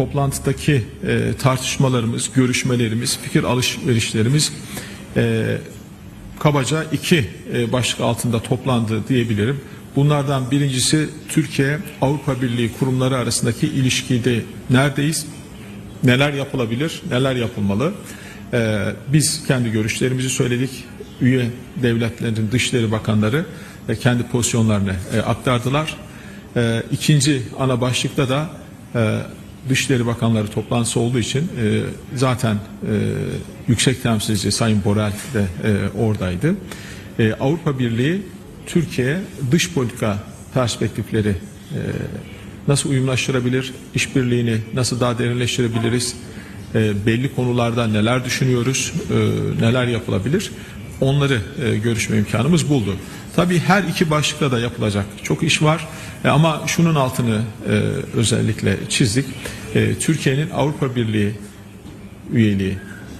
toplantıdaki e, tartışmalarımız, görüşmelerimiz, fikir alışverişlerimiz e, kabaca iki e, başlık altında toplandı diyebilirim. Bunlardan birincisi Türkiye Avrupa Birliği kurumları arasındaki ilişkide neredeyiz? Neler yapılabilir? Neler yapılmalı? E, biz kendi görüşlerimizi söyledik. Üye devletlerin dışişleri bakanları e, kendi pozisyonlarını e, aktardılar. E, ikinci ana başlıkta da e, Dışişleri Bakanları toplantısı olduğu için e, zaten e, yüksek temsilci Sayın Borrell de e, oradaydı. E, Avrupa Birliği Türkiye dış politika perspektifleri e, nasıl uyumlaştırabilir, işbirliğini nasıl daha derinleştirebiliriz, e, belli konularda neler düşünüyoruz, e, neler yapılabilir onları e, görüşme imkanımız buldu. Tabii her iki başlıkta da yapılacak çok iş var E, ama şunun altını e, özellikle çizdik. E, Türkiye'nin Avrupa Birliği üyeliği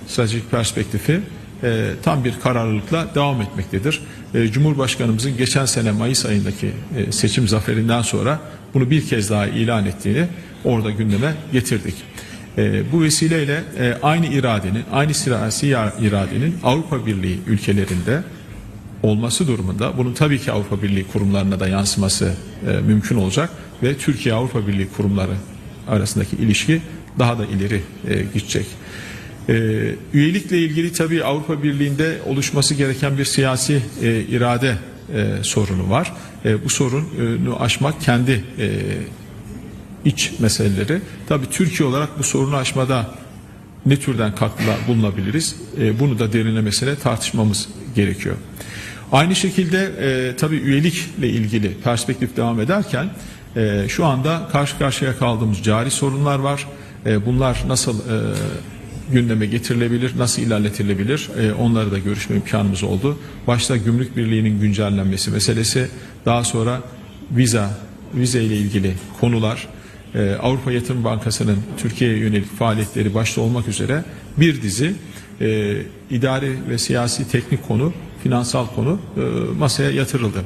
stratejik perspektifi e, tam bir kararlılıkla devam etmektedir. E, Cumhurbaşkanımızın geçen sene Mayıs ayındaki e, seçim zaferinden sonra bunu bir kez daha ilan ettiğini orada gündeme getirdik. E, bu vesileyle e, aynı iradenin, aynı siyasi ya- iradenin Avrupa Birliği ülkelerinde olması durumunda bunun tabii ki Avrupa Birliği kurumlarına da yansıması e, mümkün olacak ve Türkiye Avrupa Birliği kurumları arasındaki ilişki daha da ileri e, gidecek. E, üyelikle ilgili tabii Avrupa Birliği'nde oluşması gereken bir siyasi e, irade e, sorunu var. E, bu sorunu aşmak kendi e, iç meseleleri. Tabii Türkiye olarak bu sorunu aşmada ne türden katkıda bulunabiliriz? E, bunu da derinlemesine tartışmamız gerekiyor. Aynı şekilde e, tabii üyelikle ilgili perspektif devam ederken e, şu anda karşı karşıya kaldığımız cari sorunlar var. E, bunlar nasıl e, gündeme getirilebilir, nasıl ilerletilebilir e, onları da görüşme imkanımız oldu. Başta gümrük birliğinin güncellenmesi meselesi, daha sonra viza, vize ile ilgili konular, e, Avrupa Yatırım Bankası'nın Türkiye'ye yönelik faaliyetleri başta olmak üzere bir dizi e, idari ve siyasi teknik konu, finansal konu e, masaya yatırıldı.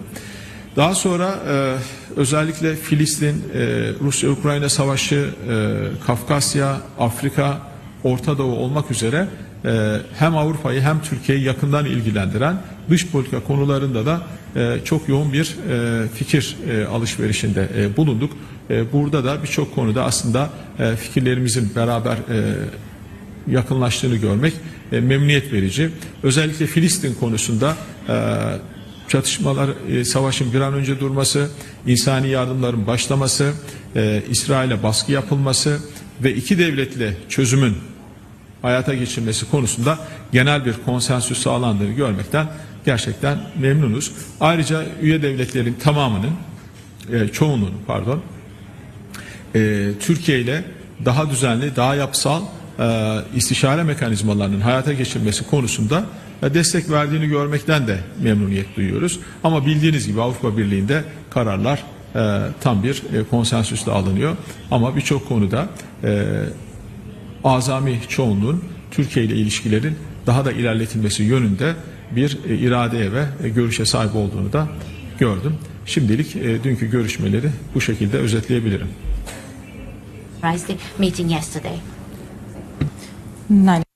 Daha sonra e, özellikle Filistin, e, Rusya-Ukrayna savaşı, e, Kafkasya, Afrika, Orta Doğu olmak üzere e, hem Avrupa'yı hem Türkiye'yi yakından ilgilendiren dış politika konularında da e, çok yoğun bir e, fikir e, alışverişinde e, bulunduk. E, burada da birçok konuda aslında e, fikirlerimizin beraber e, yakınlaştığını görmek e, memnuniyet verici. Özellikle Filistin konusunda e, çatışmalar, e, savaşın bir an önce durması, insani yardımların başlaması, e, İsrail'e baskı yapılması ve iki devletli çözümün hayata geçirmesi konusunda genel bir konsensüs sağlandığını görmekten gerçekten memnunuz. Ayrıca üye devletlerin tamamının, e, çoğunluğunun pardon, e, Türkiye ile daha düzenli, daha yapısal e, istişare mekanizmalarının hayata geçirmesi konusunda e, destek verdiğini görmekten de memnuniyet duyuyoruz. Ama bildiğiniz gibi Avrupa Birliği'nde kararlar e, tam bir e, konsensüsle alınıyor. Ama birçok konuda azami çoğunluğun Türkiye ile ilişkilerin daha da ilerletilmesi yönünde bir iradeye ve görüşe sahip olduğunu da gördüm. Şimdilik dünkü görüşmeleri bu şekilde özetleyebilirim. Meeting yesterday. Najlepša.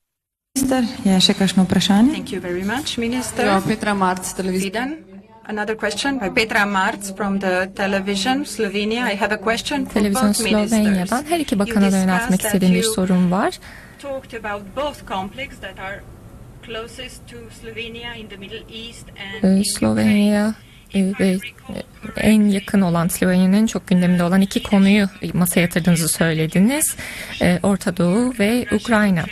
Minister, je še kakšno vprašanje? Thank you very much, Minister. Ja, Petra Marc, televizija. Sweden. Another question by Petra Marc from the television Slovenia. I have a question for Televizyon both ministers. Slovenya'dan her iki You bakana da discussed yöneltmek that istediğim bir you sorum var. Talked about both conflicts that are closest to Slovenia in the Middle East and Ee, in Slovenya E, e, en yakın olan Slovenya'nın en çok gündeminde olan iki konuyu masaya yatırdığınızı söylediniz. Ee, Orta Doğu ve Ukrayna.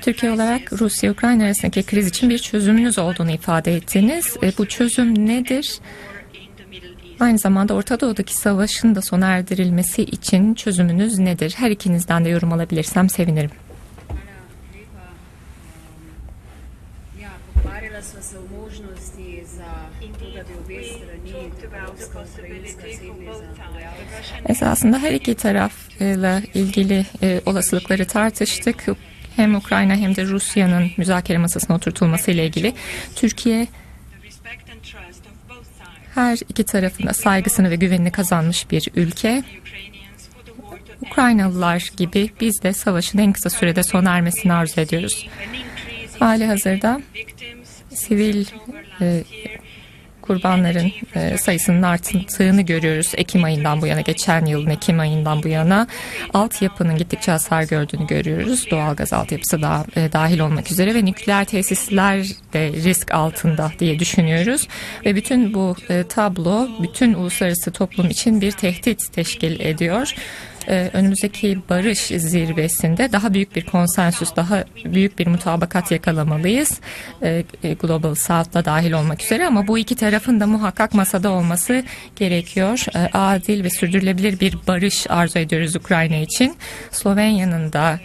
Türkiye olarak Rusya-Ukrayna arasındaki kriz için bir çözümünüz olduğunu ifade ettiniz. E, bu çözüm nedir? Aynı zamanda Orta Doğu'daki savaşın da sona erdirilmesi için çözümünüz nedir? Her ikinizden de yorum alabilirsem sevinirim. Se o možnosti za to, da bi strani, ruska, ukrajinska, za Esasında her iki tarafla ilgili e, olasılıkları tartıştık. Hem Ukrayna hem de Rusya'nın müzakere masasına oturtulması ile ilgili Türkiye her iki tarafında saygısını ve güvenini kazanmış bir ülke. Ukraynalılar gibi biz de savaşın en kısa sürede sona ermesini arzu ediyoruz. Hali hazırda sivil e, kurbanların e, sayısının arttığını görüyoruz. Ekim ayından bu yana, geçen yılın Ekim ayından bu yana altyapının gittikçe hasar gördüğünü görüyoruz. Doğalgaz altyapısı da e, dahil olmak üzere ve nükleer tesisler de risk altında diye düşünüyoruz. Ve bütün bu e, tablo bütün uluslararası toplum için bir tehdit teşkil ediyor e, önümüzdeki barış zirvesinde daha büyük bir konsensüs, daha büyük bir mutabakat yakalamalıyız. E, e, Global South'la dahil olmak üzere ama bu iki tarafın da muhakkak masada olması gerekiyor. E, adil ve sürdürülebilir bir barış arzu ediyoruz Ukrayna için. Slovenya'nın da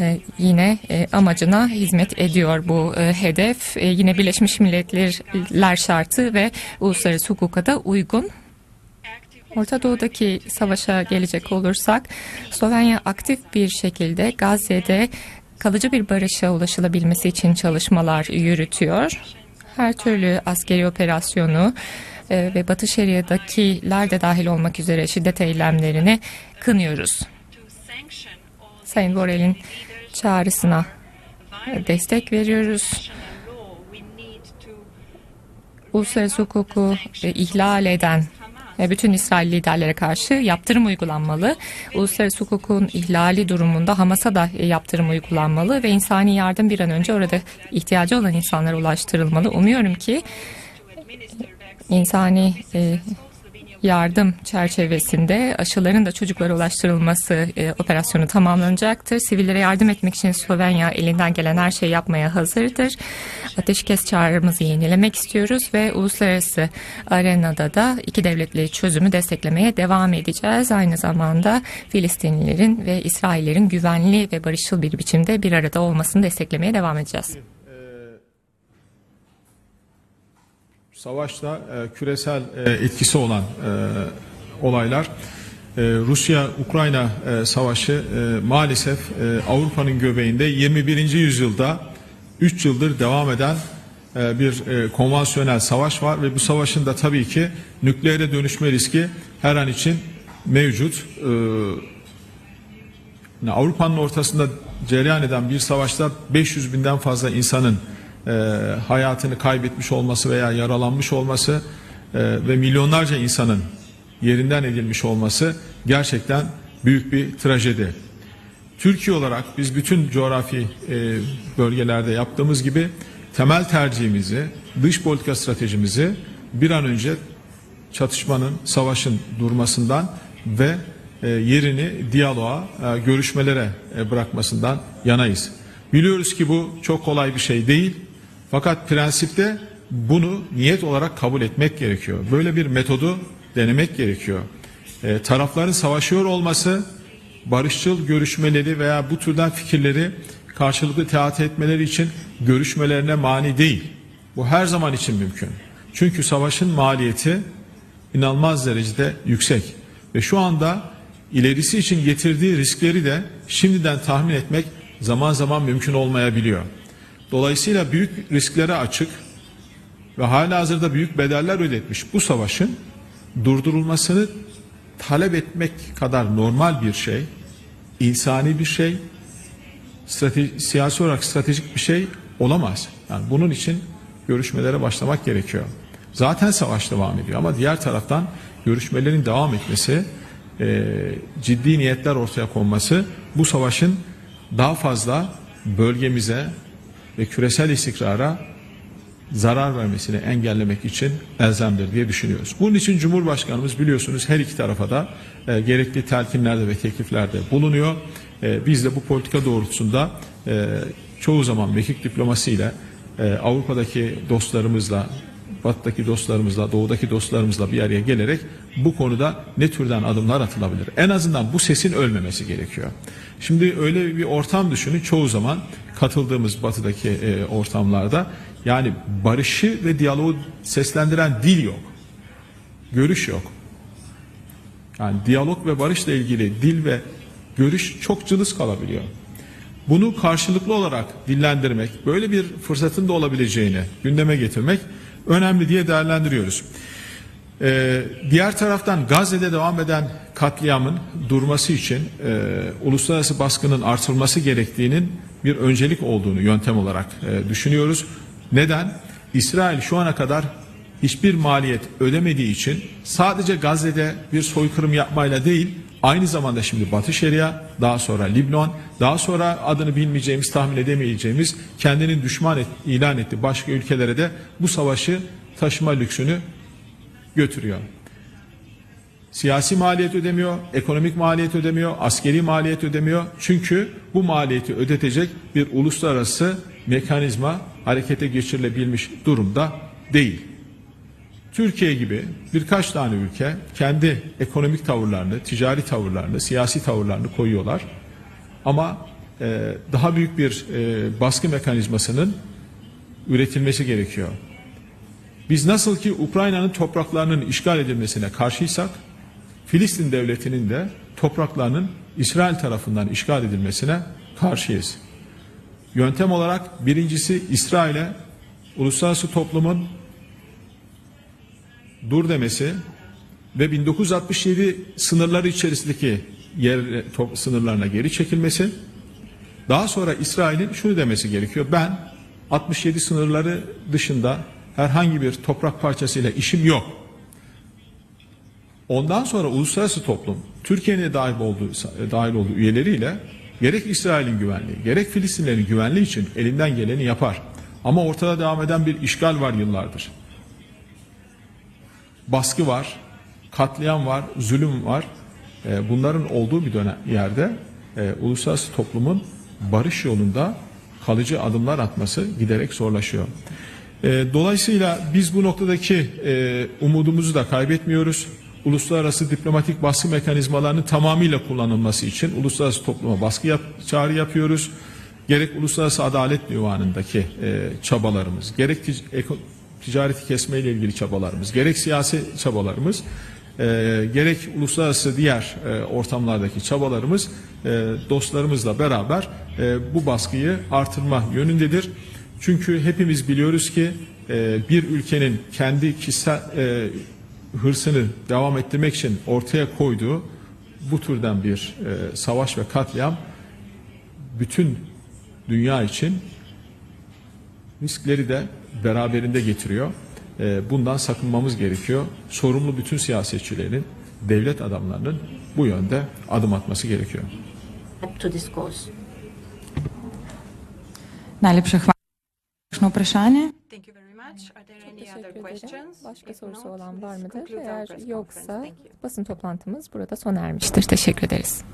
e, yine e, amacına hizmet ediyor bu e, hedef. E, yine Birleşmiş Milletler şartı ve uluslararası hukuka da uygun. Orta Doğu'daki savaşa gelecek olursak Slovenya aktif bir şekilde Gazze'de kalıcı bir barışa ulaşılabilmesi için çalışmalar yürütüyor. Her türlü askeri operasyonu e, ve Batı Şeria'dakiler de dahil olmak üzere şiddet eylemlerini kınıyoruz. Sayın Borrell'in çağrısına destek veriyoruz. Uluslararası hukuku e, ihlal eden bütün İsrail liderlere karşı yaptırım uygulanmalı. Uluslararası hukukun ihlali durumunda Hamas'a da e, yaptırım uygulanmalı ve insani yardım bir an önce orada ihtiyacı olan insanlara ulaştırılmalı. Umuyorum ki insani e, yardım çerçevesinde aşıların da çocuklara ulaştırılması e, operasyonu tamamlanacaktır. Sivillere yardım etmek için Slovenya elinden gelen her şeyi yapmaya hazırdır. Ateşkes çağrımızı yenilemek istiyoruz ve uluslararası arenada da iki devletli çözümü desteklemeye devam edeceğiz. Aynı zamanda Filistinlilerin ve İsraillerin güvenli ve barışçıl bir biçimde bir arada olmasını desteklemeye devam edeceğiz. Savaşta e, küresel e, etkisi olan e, olaylar e, Rusya-Ukrayna e, savaşı e, maalesef e, Avrupa'nın göbeğinde 21. yüzyılda 3 yıldır devam eden e, bir e, konvansiyonel savaş var ve bu savaşın da tabii ki nükleere dönüşme riski her an için mevcut. E, Avrupa'nın ortasında cereyan eden bir savaşta 500 binden fazla insanın hayatını kaybetmiş olması veya yaralanmış olması ve milyonlarca insanın yerinden edilmiş olması gerçekten büyük bir trajedi. Türkiye olarak biz bütün coğrafi e, bölgelerde yaptığımız gibi temel tercihimizi, dış politika stratejimizi bir an önce çatışmanın, savaşın durmasından ve e, yerini diyaloğa, e, görüşmelere e, bırakmasından yanayız. Biliyoruz ki bu çok kolay bir şey değil. Fakat prensipte bunu niyet olarak kabul etmek gerekiyor. Böyle bir metodu denemek gerekiyor. E, tarafların savaşıyor olması barışçıl görüşmeleri veya bu türden fikirleri karşılıklı teat etmeleri için görüşmelerine mani değil. Bu her zaman için mümkün. Çünkü savaşın maliyeti inanılmaz derecede yüksek. Ve şu anda ilerisi için getirdiği riskleri de şimdiden tahmin etmek zaman zaman mümkün olmayabiliyor. Dolayısıyla büyük risklere açık ve hala hazırda büyük bedeller ödetmiş bu savaşın durdurulmasını talep etmek kadar normal bir şey, insani bir şey, strateji, siyasi olarak stratejik bir şey olamaz. Yani bunun için görüşmelere başlamak gerekiyor. Zaten savaş devam ediyor ama diğer taraftan görüşmelerin devam etmesi, e, ciddi niyetler ortaya konması bu savaşın daha fazla bölgemize ve küresel istikrara zarar vermesini engellemek için elzemdir diye düşünüyoruz. Bunun için Cumhurbaşkanımız biliyorsunuz her iki tarafa da e, gerekli telkinlerde ve tekliflerde bulunuyor. E, biz de bu politika doğrultusunda e, çoğu zaman mekik diplomasiyle e, Avrupa'daki dostlarımızla Batı'daki dostlarımızla, Doğu'daki dostlarımızla bir araya gelerek bu konuda ne türden adımlar atılabilir? En azından bu sesin ölmemesi gerekiyor. Şimdi öyle bir ortam düşünün çoğu zaman katıldığımız Batı'daki e, ortamlarda yani barışı ve diyaloğu seslendiren dil yok. Görüş yok. Yani diyalog ve barışla ilgili dil ve görüş çok cılız kalabiliyor. Bunu karşılıklı olarak dillendirmek, böyle bir fırsatın da olabileceğini gündeme getirmek önemli diye değerlendiriyoruz. Ee, diğer taraftan Gazze'de devam eden katliamın durması için e, uluslararası baskının artırılması gerektiğinin bir öncelik olduğunu yöntem olarak e, düşünüyoruz. Neden? İsrail şu ana kadar hiçbir maliyet ödemediği için sadece Gazze'de bir soykırım yapmayla değil aynı zamanda şimdi Batı Şeria, daha sonra Libnon, daha sonra adını bilmeyeceğimiz, tahmin edemeyeceğimiz kendini düşman et, ilan etti başka ülkelere de bu savaşı taşıma lüksünü götürüyor. Siyasi maliyet ödemiyor, ekonomik maliyet ödemiyor, askeri maliyet ödemiyor. Çünkü bu maliyeti ödetecek bir uluslararası mekanizma harekete geçirilebilmiş durumda değil. Türkiye gibi birkaç tane ülke kendi ekonomik tavırlarını, ticari tavırlarını, siyasi tavırlarını koyuyorlar. Ama e, daha büyük bir e, baskı mekanizmasının üretilmesi gerekiyor. Biz nasıl ki Ukrayna'nın topraklarının işgal edilmesine karşıysak, Filistin devletinin de topraklarının İsrail tarafından işgal edilmesine karşıyız. Yöntem olarak birincisi İsrail'e uluslararası toplumun dur demesi ve 1967 sınırları içerisindeki yer top, sınırlarına geri çekilmesi. Daha sonra İsrail'in şunu demesi gerekiyor. Ben 67 sınırları dışında herhangi bir toprak parçasıyla işim yok. Ondan sonra uluslararası toplum Türkiye'nin dahil olduğu, dahil olduğu üyeleriyle gerek İsrail'in güvenliği gerek Filistinlerin güvenliği için elinden geleni yapar. Ama ortada devam eden bir işgal var yıllardır. Baskı var, katliam var, zulüm var. Ee, Bunların olduğu bir dönem yerde e, uluslararası toplumun barış yolunda kalıcı adımlar atması giderek zorlaşıyor. E, Dolayısıyla biz bu noktadaki e, umudumuzu da kaybetmiyoruz. Uluslararası diplomatik baskı mekanizmalarının tamamıyla kullanılması için uluslararası topluma baskı yap, çağrı yapıyoruz. Gerek uluslararası adalet divanındaki e, çabalarımız, gerek tic- ticareti kesmeyle ilgili çabalarımız, gerek siyasi çabalarımız, e, gerek uluslararası diğer e, ortamlardaki çabalarımız e, dostlarımızla beraber e, bu baskıyı artırma yönündedir. Çünkü hepimiz biliyoruz ki e, bir ülkenin kendi kişisel e, hırsını devam ettirmek için ortaya koyduğu bu türden bir e, savaş ve katliam bütün dünya için riskleri de beraberinde getiriyor. E, bundan sakınmamız gerekiyor. Sorumlu bütün siyasetçilerin, devlet adamlarının bu yönde adım atması gerekiyor. to this cause. Najlepša hvala. Kakšno vprašanje? Any Teşekkür ederim. Başka sorusu olan var mıdır? Eğer yoksa basın toplantımız burada sona ermiştir. Teşekkür ederiz.